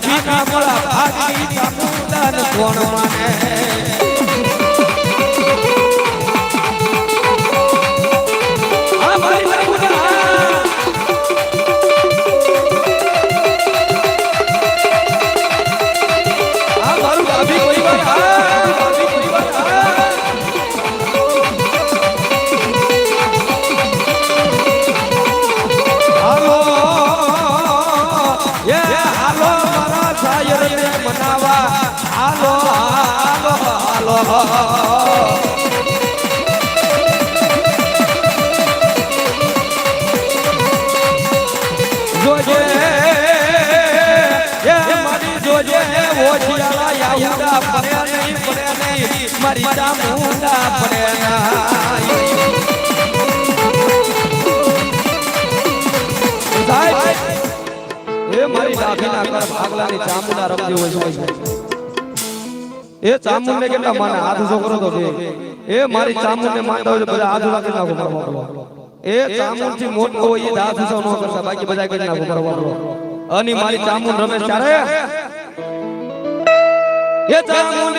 ભીના મોળા ભાગની કોણ માને? મારી ચામુંડા પડે કર કેટલા માને હાથ છોકરો તો બે. એ મારી ચામુંડને માનતા હોય બધા હાથ ઊભા કરી નાખો એ ચામુંડથી મોટો હોય એ હાથ ઉછો ન કરતા, બાકી બધા કરી નાખો મારવા અને મારી ચામુંડ રમે ત્યારે એ ચામુંડ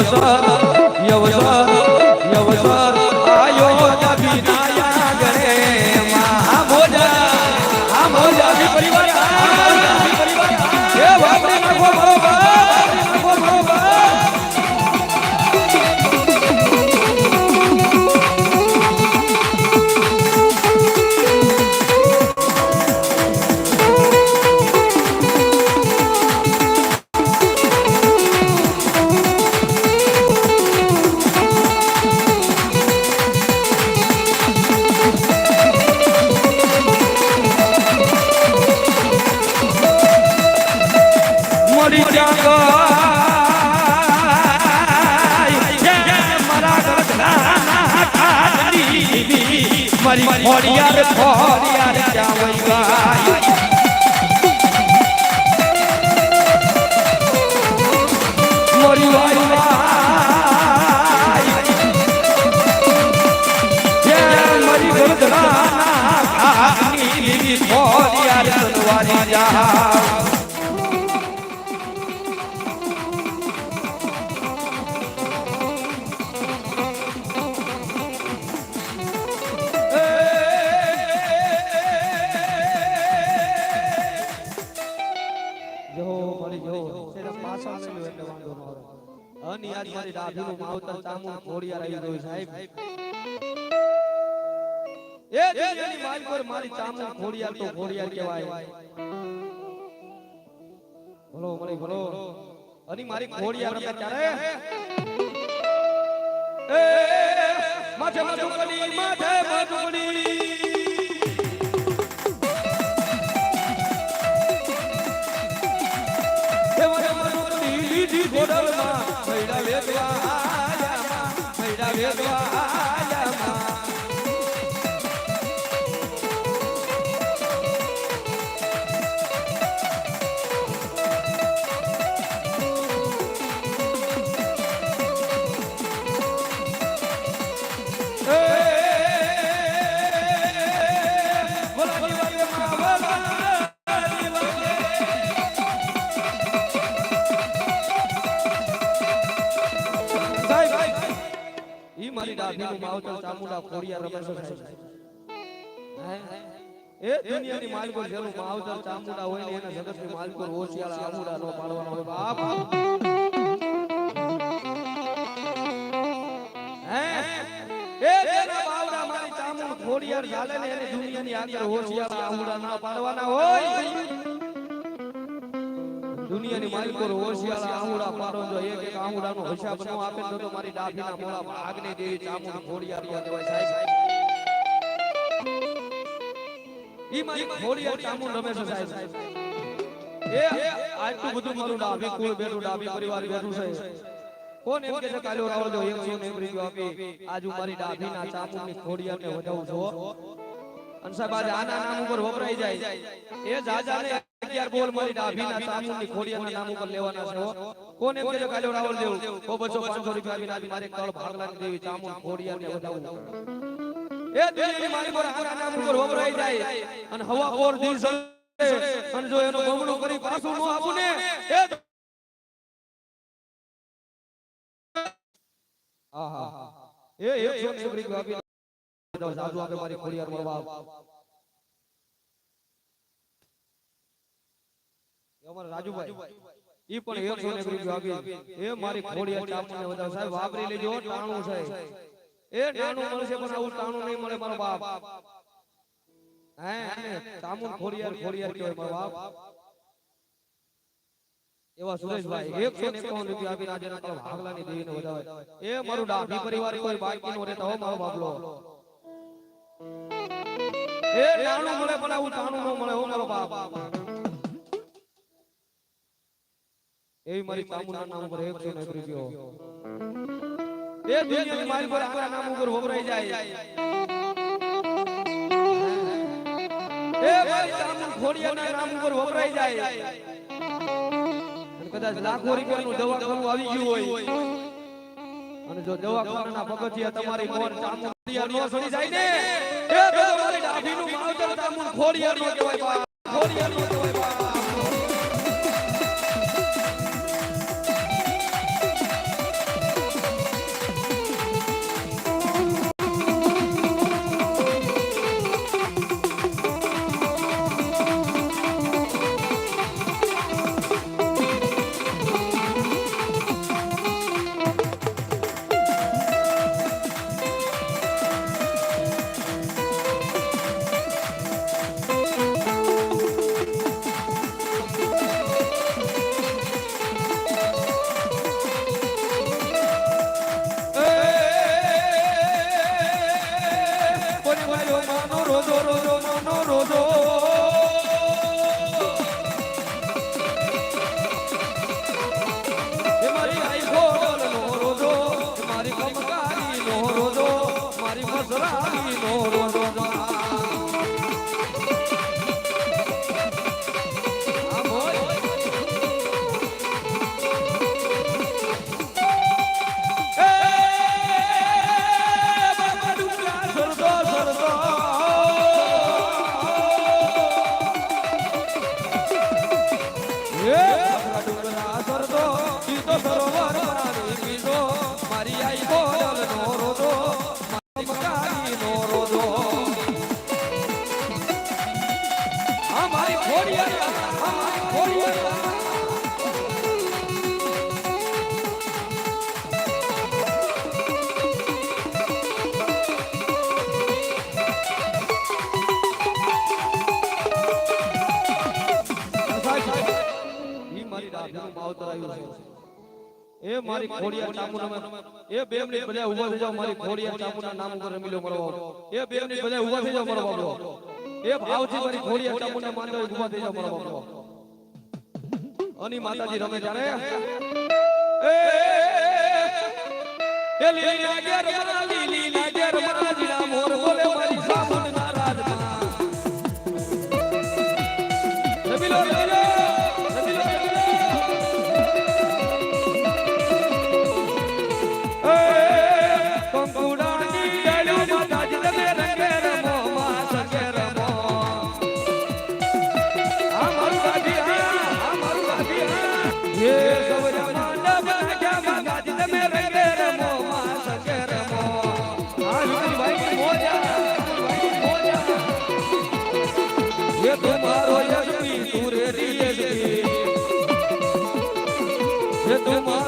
મારી મારી ખોડિયાર ખોડિયાર ક્યાં માવતર ચામું રહી ગયું સાહેબ. એ દુનિયાની માલ પર મારી ચામું ખોડિયાર તો ખોડિયાર કહેવાય. ભલો મળી ભલો અની મારી ખોડિયાર રમે ત્યારે એ માથે મધુકડી માથે મધુકડી લીધી ગોડલમાં વેદવા. આયામાં Eduardo. ઈ મારી ડાભીનું માવતર ચામુંડા કોડિયા રમે છે સાહેબ. એ દુનિયાની માલકો જેનું માવતર ચામુંડા હોય ને એના જગતની માલકો ઓશિયાળા આમુડા નો પાડવાનો હોય બાપ. હે? એ જેના બાવડા મારી ચામુંડ ખોડિયાર ચાલે ને એને દુનિયાની આગળ ઓશિયાળા આમુડા ના પાડવાના હોય. દુનિયાની માલિકો હોશિયાર આહુડા પાડો જો એક એક આહુડાનો હિસાબ ન આપે તો મારી ડાભીના મોળા ભાગની દેવી ચામુંડ ખોડિયાર યા દેવાય સાહેબ. ઈ મારી ખોડિયાર ચામુંડ રમેશ સાહેબ. એ આટલું બધું મારું ડાબી કુળ બેઠું ડાબી પરિવાર બેઠું છે. કોણ એમ કે છે કાલો રાવળ જો 100 ને રૂપિયો આપી. આજ મારી ડાભી ના ચામુંડની ખોડિયાર ને વધાવું છો અને સાહેબ આજે આના નામ ઉપર વપરાઈ જાય. એ જાજા ને 11 બોલ મારી ડાભી ના ચામુંડની ખોડિયાર નામ ઉપર લેવાના છે. કોને કે છે રાવળ દેવું કો બસો 500 રૂપિયા આપીને મારે કળ ભાગલા દેવી, ચામુંડ ખોડિયાર ને વધાવું એ દિલ્હી મારી પર આના નામ ઉપર વપરાઈ જાય અને હવા કોર દિવસ અને જો એનો બમણો કરી પાછું ન આપું ને, એ આહા. એ એકસો ને એક રૂપિયા આપી દો જાજુ આપે મારી ખોડિયાર મળવા અમારા રાજુભાઈ. ઈ પણ એકસો ને રૂપિયા આપી એ મારી ખોડિયાર ચામુંડને વધારે સાહેબ વાપરી લેજો ટાણું છે. એ નાનું મળશે પણ આવું ટાણું નહીં મળે મારો બાપ. હે હે ખોડિયાર ખોડિયાર કહેવાય મારો બાપ. એવા સુરેશભાઈ એકસો ને એકાવન રૂપિયા આપીને આજે એના ભાગલાની દેવીને વધાવે એ મારું ડાભી પરિવાર કોઈ બાકી રહેતા હો મારો બાપલો એ નાનું મળે પણ આવું ટાણું ન મળે હો મારો બાપ. એવી મારી ચામુંડા નામ ઉપર એકસો ને એક રૂપિયો એ દુનિયાની મારી પર આના નામ ઉપર વપરાઈ જાય. એ મારી ચામુંડ ખોડિયાના નામ ઉપર વપરાઈ જાય. અને કદાચ લાખો રૂપિયાનું દવાખાનું આવી ગયું હોય. અને જો દવાખાનાના પગથિયા તમારી મોર ચામુંડિયા નો સડી જાય ને. એ તો તમારી ડાભીનું માવતર ચામુંડ ખોડિયા નો કહેવાય બા. ખોડિયાર નો કહેવાય ખોડિયાર ચામુંડના નામ ઉપર રમીલો મળવો એ બે ની બધા ઊભા થઈ જાવ મળવા એ ભાવથી મારી ખોડિયાર ચાપુના માંડવે ઊભા થઈ જાવ મળવા અની માતાજી રમે જાણે એ એ લીલી રમણા લીલી છે તું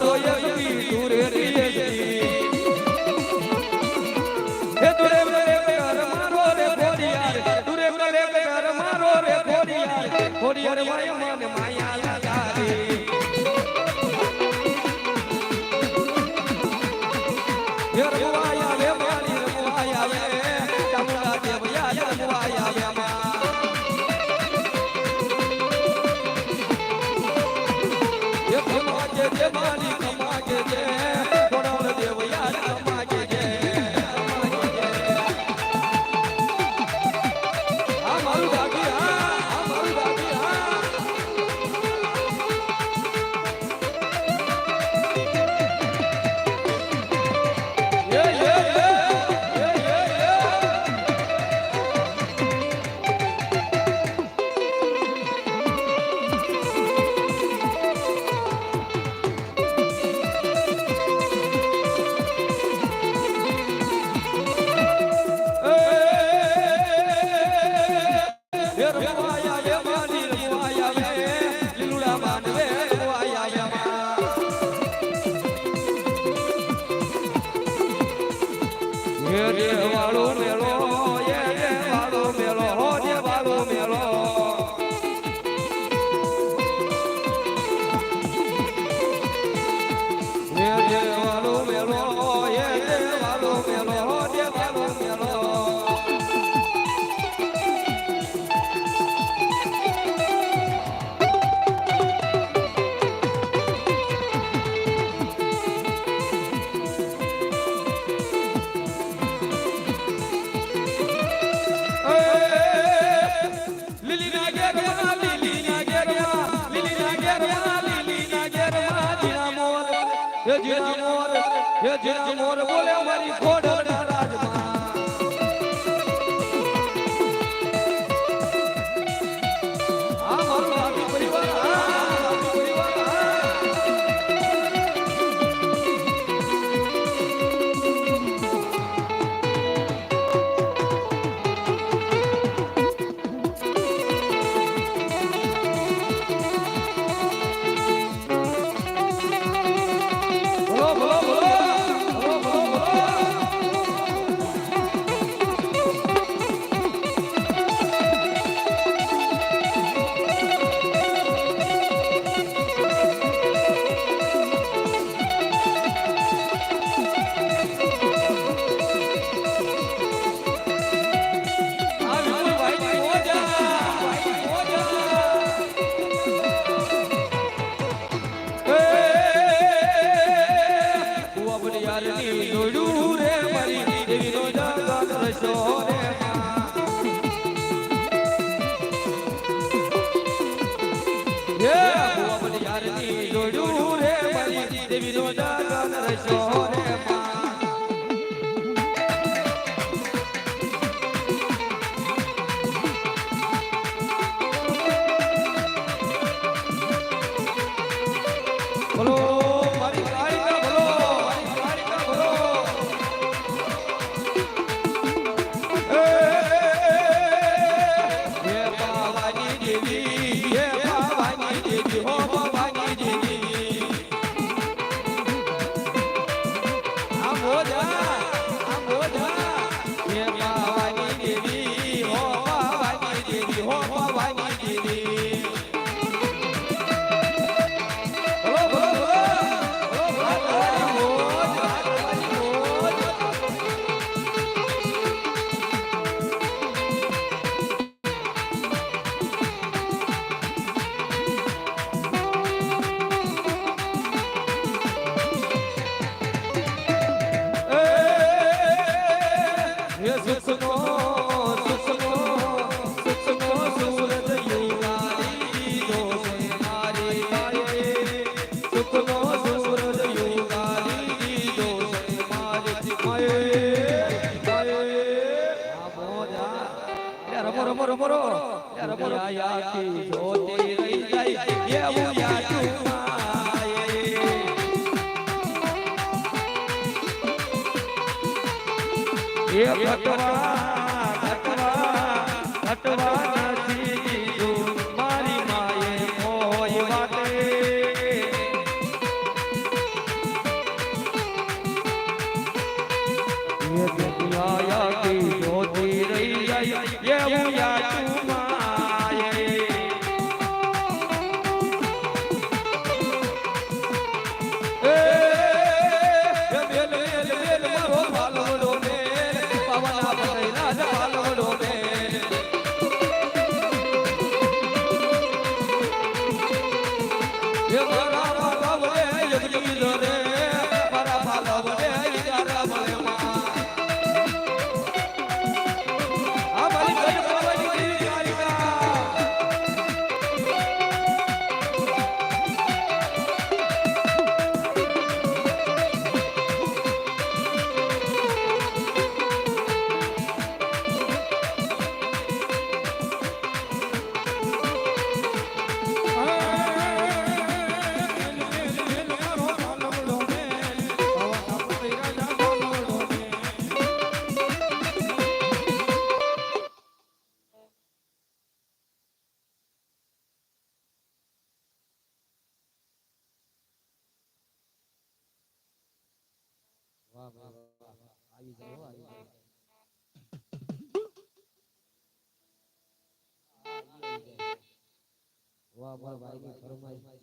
હે જીના મોર બોલે મારી ખોડ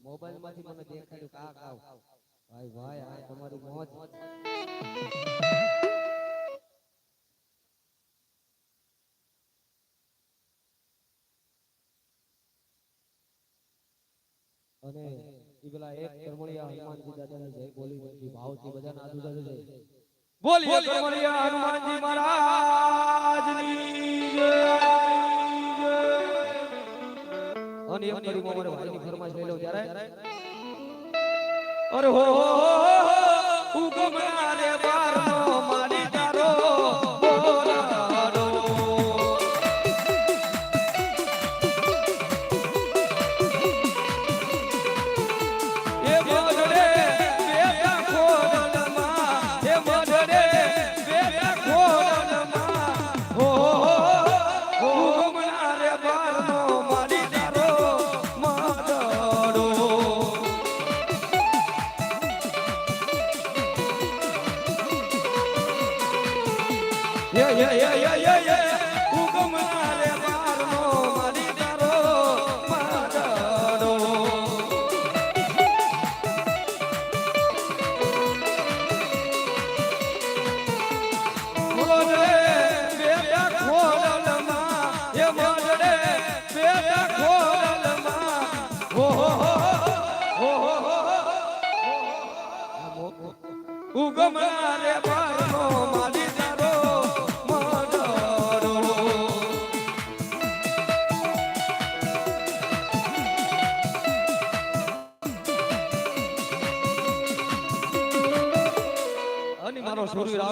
મોબાઈલમાંથી મને દેખાડ્યું કા કાવ ભાઈ ભાઈ આ તમારી મોજ અને એ પેલા એક કરમળિયા હનુમાનજી દાદાને જય બોલી ભાવથી બધાને આદુ દાદા જય બોલીએ કમરિયા હનુમાનજી મહારાજની જય. અને એમ કરી મોમર ભાઈની ફરમાશ લઈ લો ત્યારે. અરે હો હો હો હુકમ રે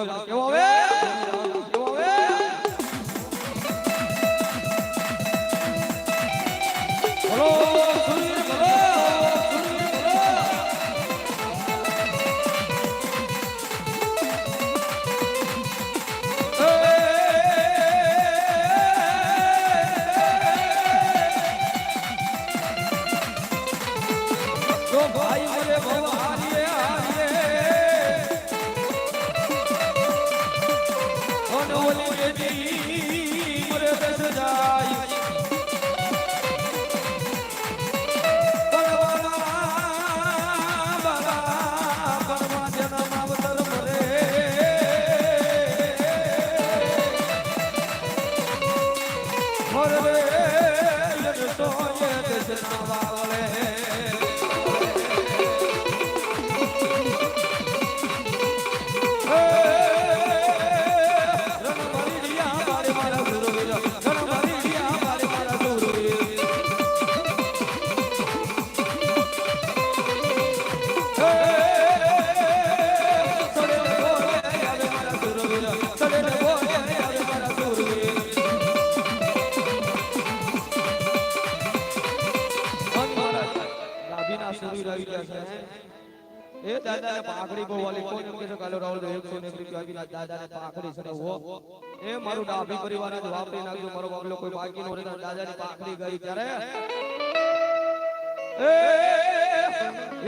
મારો એ દાદાને પાઘડી બહુ વાલી કોઈ એમ કહેશે કાલો રાહુલ ભાઈ 101 રૂપિયા આપીને આ દાદાને પાઘડી સડાવો એ મારું ડાભી પરિવારને જ વાપરી નાખજો મારો બાબલો કોઈ બાકી નો રહેતા દાદાની પાઘડી ગઈ ત્યારે એ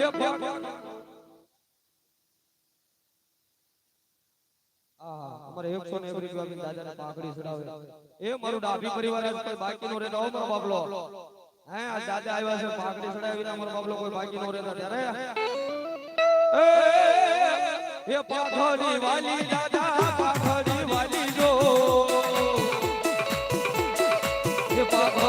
એ પાઘ- આહા, અમારે 101 રૂપિયા આપીને દાદાને પાઘડી સડાવે એ મારું ડાભી પરિવાર જ કોઈ બાકી નો રહેતા હો મારો બાબલો હે આ દાદા આવ્યા છે પાઘડી સડાવીને અમારો બાબલો કોઈ બાકી નો રહેતા ત્યારે એ પાઘડી વાલી દાદા પાઘડી વાલી જો. એ પાઘડી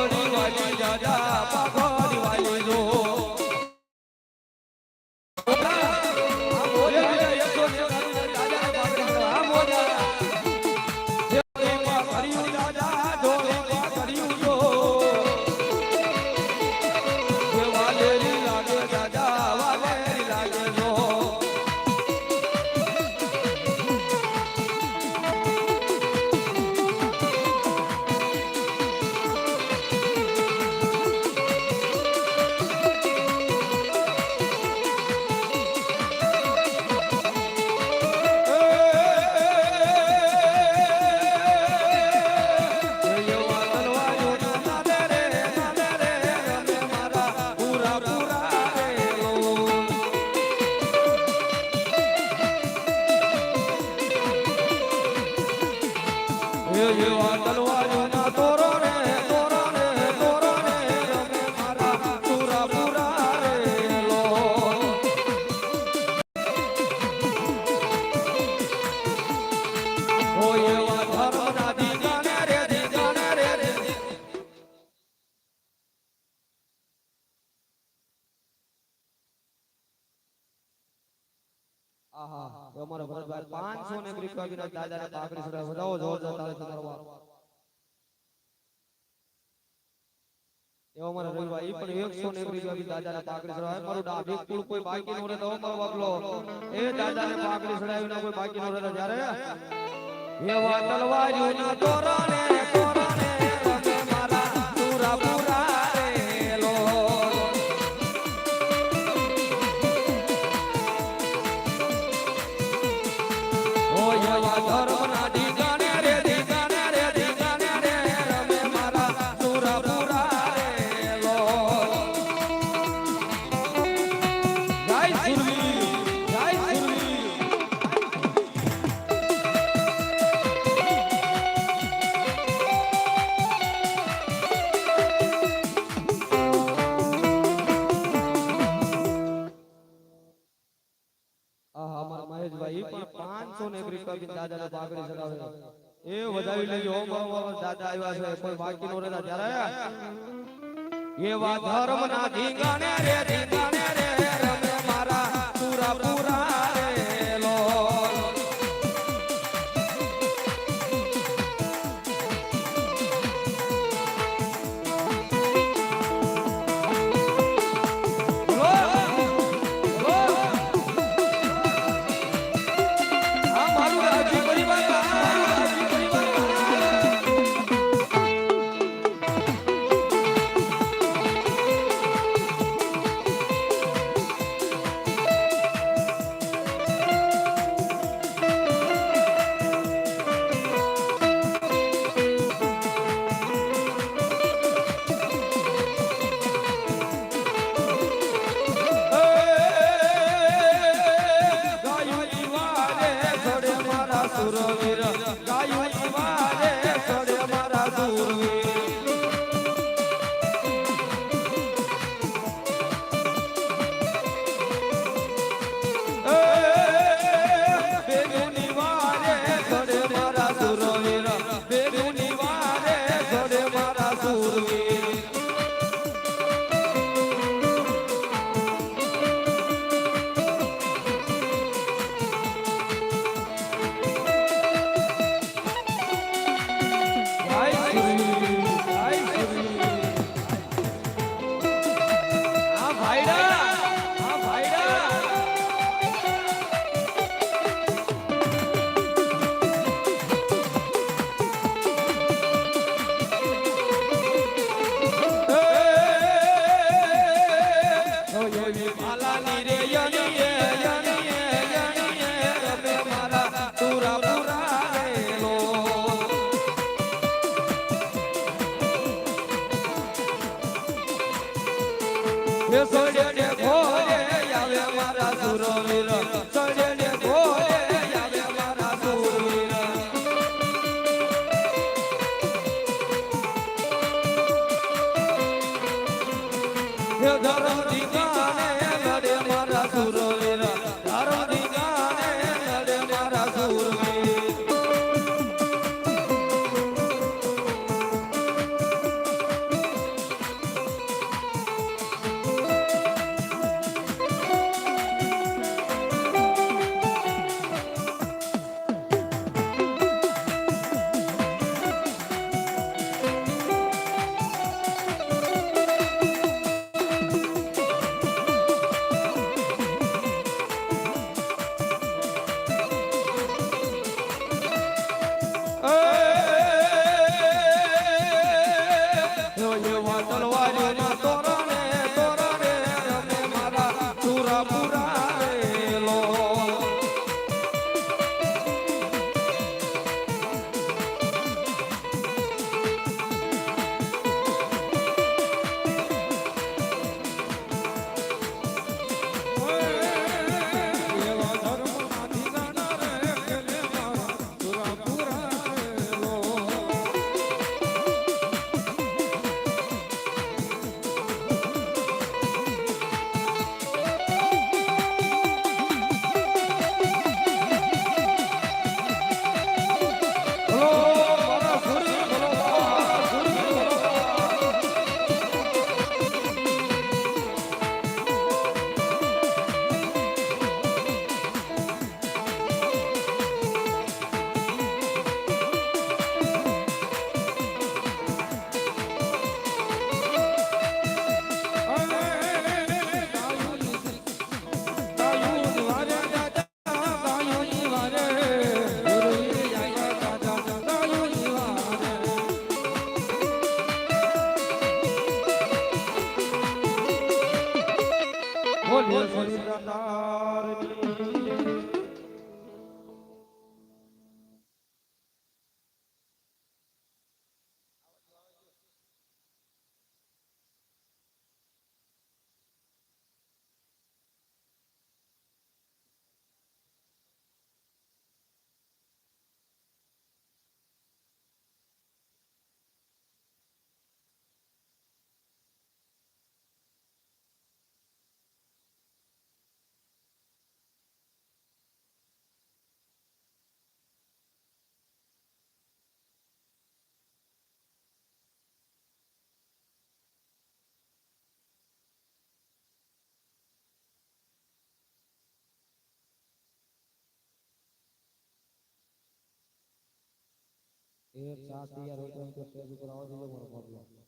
આહા. દાદા ને પાકડી સડાવે મારું ડાબી કુળ કોઈ બાકી નો રહેતો મારો બાપલો એ દાદા પાકડી સડાવી ના કોઈ બાકી નો રહેતો જ્યારે? એ વાતલવારીઓ ના દોરા એવા ધર્મ ના ધીંગાણે રે ધીંગાણે કોઈ એક સાત તૈયાર હોય તો એમ તો સ્ટેજ ઉપર આવવા દેજો મારો બાપલો